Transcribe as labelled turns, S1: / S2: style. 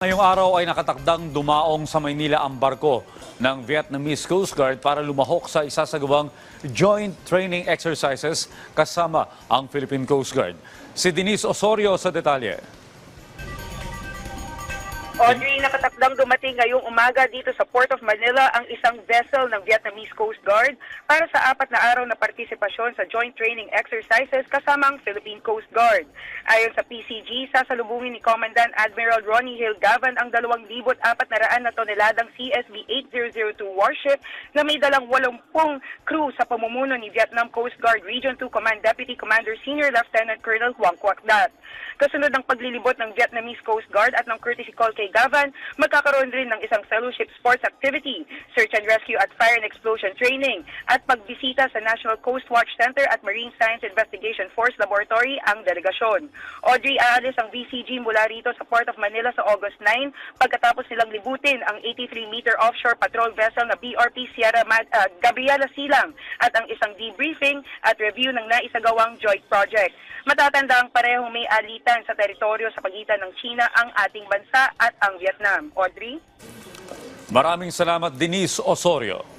S1: Ngayong araw ay nakatakdang dumaong sa Maynila ang barko ng Vietnamese Coast Guard para lumahok sa isasagawang joint training exercises kasama ang Philippine Coast Guard. Si Denise Osorio sa detalye.
S2: Audrey, nakatakdang dumating ngayong umaga dito sa Port of Manila ang isang vessel ng Vietnamese Coast Guard para sa apat na araw na partisipasyon sa joint training exercises kasama ang Philippine Coast Guard. Ayon sa PCG, sasalubungin ni Commandant Admiral Ronnie Hill Gavan ang 2,400 na toneladang CSV 8002 warship na may dalang 80 crew sa pamumuno ni Vietnam Coast Guard Region 2 Command Deputy Commander Senior Lieutenant Colonel Huang Quoc Dat. Kasunod ng paglilibot ng Vietnamese Coast Guard at ng courtesy call kay Gavan, magkakaroon rin ng isang fellowship sports activity, search and rescue at fire and explosion training, at pagbisita sa National Coast Watch Center at Marine Science Investigation Force Laboratory ang delegasyon. Audrey, aalis ang VCG mula rito sa Port of Manila sa August 9 pagkatapos nilang libutin ang 83-meter offshore patrol vessel na BRP Sierra Mad- ah, Gabriela Silang at ang isang debriefing at review ng naisagawang joint project. Matatanda ang parehong may alitan sa teritoryo sa pagitan ng China ang ating bansa at ang Vietnam. Audrey?
S1: Maraming salamat Denise Osorio.